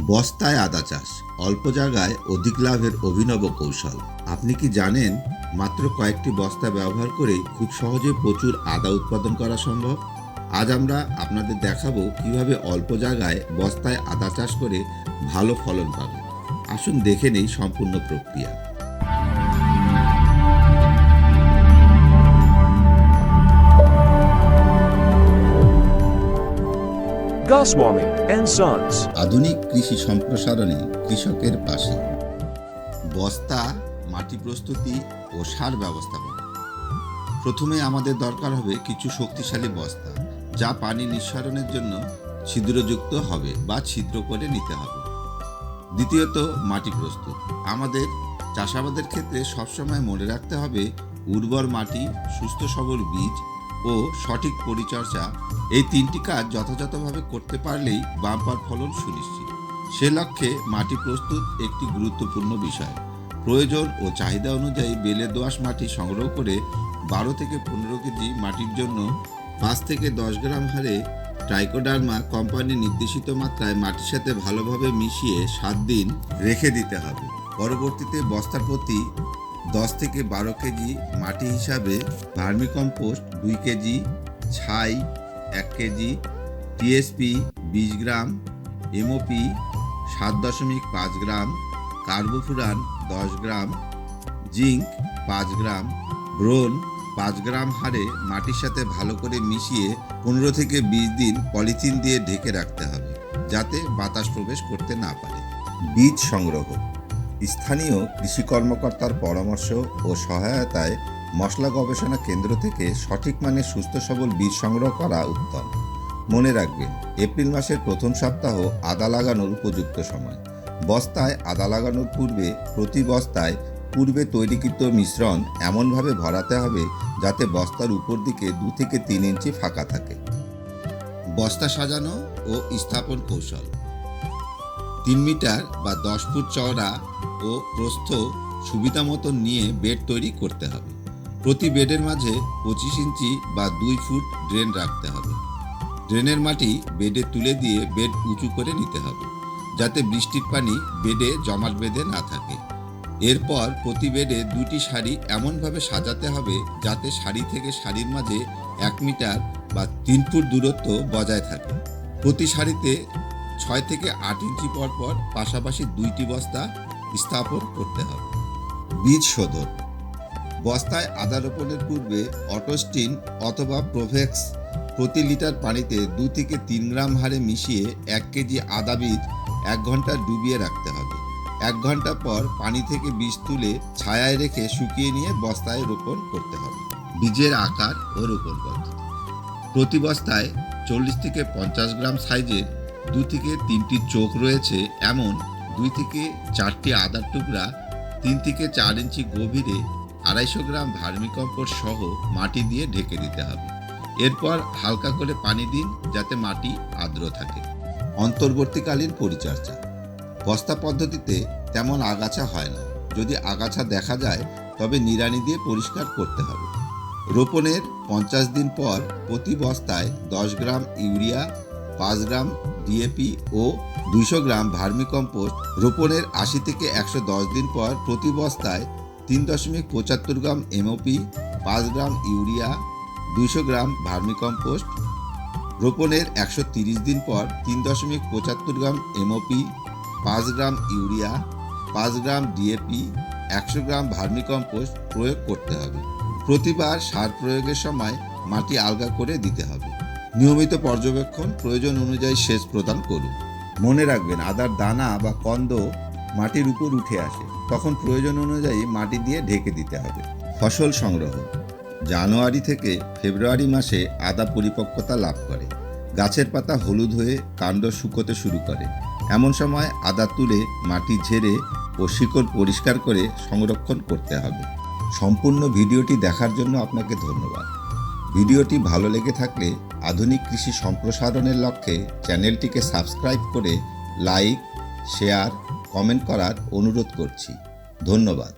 বস্তায় আদা চাষ, অল্প জায়গায় অধিক লাভের অভিনব কৌশল। আপনি কি জানেন মাত্র কয়েকটি বস্তা ব্যবহার করে খুব সহজে প্রচুর আদা উৎপাদন করা সম্ভব? আজ আমরা আপনাদের দেখাবো কীভাবে অল্প জায়গায় বস্তায় আদা চাষ করে ভালো ফলন পাবে। আসুন দেখে নেই সম্পূর্ণ প্রক্রিয়া। Goswami and Sons. আধুনিক কৃষি সম্প্রসারণে কৃষকের পাশে। বস্তা, মাটি প্রস্তুতি ও সার ব্যবস্থাপনা। প্রথমে আমাদের দরকার হবে কিছু শক্তিশালী বস্তা, যা পানি নিঃসরণের জন্য ছিদ্রযুক্ত হবে বা ছিদ্র করে নিতে হবে। দ্বিতীয়ত, মাটি প্রস্তুত। আমাদের চাষাবাদের ক্ষেত্রে সবসময় মনে রাখতে হবে, উর্বর মাটি, সুস্থ সবল বীজ ও সঠিক পরিচর্যা এই তিনটি কাজ যথাযথভাবে করতে পারলেই বাম্পার ফলন সুনিশ্চিত। সে লক্ষ্যে মাটি প্রস্তুত একটি গুরুত্বপূর্ণ বিষয়। প্রয়োজন ও চাহিদা অনুযায়ী বেলে দোআঁশ মাটি সংগ্রহ করে বারো থেকে পনেরো কেজি মাটির জন্য পাঁচ থেকে দশ গ্রাম হারে ট্রাইকোডার্মা কোম্পানি নির্দেশিত মাত্রায় মাটির সাথে ভালোভাবে মিশিয়ে সাত দিন রেখে দিতে হবে। পরবর্তীতে বস্তার প্রতি দশ থেকে বারো কেজি মাটি হিসাবে ভার্মিকম্পোস্ট দুই কেজি, ছাই এক কেজি, টিএসপি বিশ গ্রাম, এমওপি সাত দশমিক পাঁচ গ্রাম, কার্বোফুরান দশ গ্রাম, জিঙ্ক পাঁচ গ্রাম, ব্রোন পাঁচ গ্রাম হারে মাটির সাথে ভালো করে মিশিয়ে পনেরো থেকে বিশ দিন পলিথিন দিয়ে ঢেকে রাখতে হবে, যাতে বাতাস প্রবেশ করতে না পারে। বীজ সংগ্রহ স্থানীয় কৃষি কর্মকর্তার পরামর্শ ও সহায়তায় মশলা গবেষণা কেন্দ্র থেকে সঠিক মানের সুস্থ সবল বীজ সংগ্রহ করা উত্তম। মনে রাখবেন, এপ্রিল মাসের প্রথম সপ্তাহ আদা লাগানোর উপযুক্ত সময়। বস্তায় আদা লাগানোর পূর্বে প্রতি বস্তায় পূর্বে তৈরিকৃত মিশ্রণ এমনভাবে ভরাতে হবে যাতে বস্তার উপর দিকে দু থেকে তিন ইঞ্চি ফাঁকা থাকে। বস্তা সাজানো ও স্থাপন কৌশল। তিন মিটার বা দশ ফুট চওড়া ও প্রস্থ সুবিধা মতো নিয়ে বেড তৈরি করতে হবে। প্রতি বেডের মাঝে পঁচিশ ইঞ্চি বা দুই ফুট ড্রেন রাখতে হবে। ড্রেনের মাটি বেডে তুলে দিয়ে বেড উঁচু করে নিতে হবে, যাতে বৃষ্টির পানি বেডে জমাট বেঁধে না থাকে। এরপর প্রতি বেডে দুটি শাড়ি এমনভাবে সাজাতে হবে যাতে শাড়ি থেকে শাড়ির মাঝে এক মিটার বা তিন ফুট দূরত্ব বজায় থাকে। প্রতি শাড়িতে ছয় থেকে আট ইঞ্চি পর পর পাশাপাশি দুইটি বস্তা স্থাপন করতে হবে। বীজ শোধন। বস্তায় আদা রোপণের পূর্বে অটোস্টিন অথবা প্রোভেক্স প্রতি লিটার পানিতে দু থেকে তিন গ্রাম হারে মিশিয়ে এক কেজি আদা বীজ এক ঘণ্টা ডুবিয়ে রাখতে হবে। এক ঘণ্টা পর পানি থেকে বীজ তুলে ছায়ায় রেখে শুকিয়ে নিয়ে বস্তায় রোপণ করতে হবে। বীজের আকার ও রোপণ পদ্ধতি। প্রতি বস্তায় চল্লিশ থেকে পঞ্চাশ গ্রাম সাইজের দু থেকে তিনটি চোখ রয়েছে এমন দুই থেকে চারটি আদার টুকরা, তিন থেকে চার ইঞ্চি গভীরে আড়াইশো গ্রাম ভার্মিকম্পোস্ট সহ মাটি দিয়ে ঢেকে দিতে হবে। এরপর হালকা করে পানি দিন যাতে মাটি আর্দ্র থাকে। অন্তর্বর্তীকালীন পরিচর্যা। বস্তা পদ্ধতিতে তেমন আগাছা হয় না। যদি আগাছা দেখা যায়, তবে নিড়ানি দিয়ে পরিষ্কার করতে হবে। রোপণের পঞ্চাশ দিন পর প্রতি বস্তায় দশ গ্রাম ইউরিয়া পাঁচ গ্রাম ডিএপি ও দুইশো গ্রাম ভার্মিকম্পোস্ট রোপণের আশি থেকে একশো দশ দিন পর প্রতি বস্তায় তিন দশমিক পঁচাত্তর গ্রাম এমওপি পাঁচ গ্রাম ইউরিয়া, দুইশো গ্রাম ভার্মিকম্পোস্ট রোপণের একশো তিরিশ দিন পর তিন দশমিক পঁচাত্তর গ্রাম এমওপি পাঁচ গ্রাম ইউরিয়া, পাঁচ গ্রাম ডিএপি একশো গ্রাম ভার্মিকম্পোস্ট প্রয়োগ করতে হবে। প্রতিবার সার প্রয়োগের সময় মাটি আলগা করে দিতে হবে। নিয়মিত পর্যবেক্ষণ প্রয়োজন অনুযায়ী সেচ প্রদান করুন। মনে রাখবেন, আদার দানা বা কন্দ মাটির উপর উঠে আসে। তখন প্রয়োজন অনুযায়ী মাটি দিয়ে ঢেকে দিতে হবে। ফসল সংগ্রহ। জানুয়ারি থেকে ফেব্রুয়ারি মাসে আদা পরিপক্কতা লাভ করে। গাছের পাতা হলুদ হয়ে কাণ্ড শুকোতে শুরু করে। এমন সময় আদা তুলে মাটি ঝেড়ে ও শিকড় পরিষ্কার করে সংরক্ষণ করতে হবে। সম্পূর্ণ ভিডিওটি দেখার জন্য আপনাকে ধন্যবাদ। ভিডিওটি ভালো লেগে থাকলে আধুনিক কৃষি সম্প্রসারণের লক্ষ্যে চ্যানেলটিকে সাবস্ক্রাইব করে লাইক, শেয়ার, কমেন্ট করার অনুরোধ করছি। ধন্যবাদ।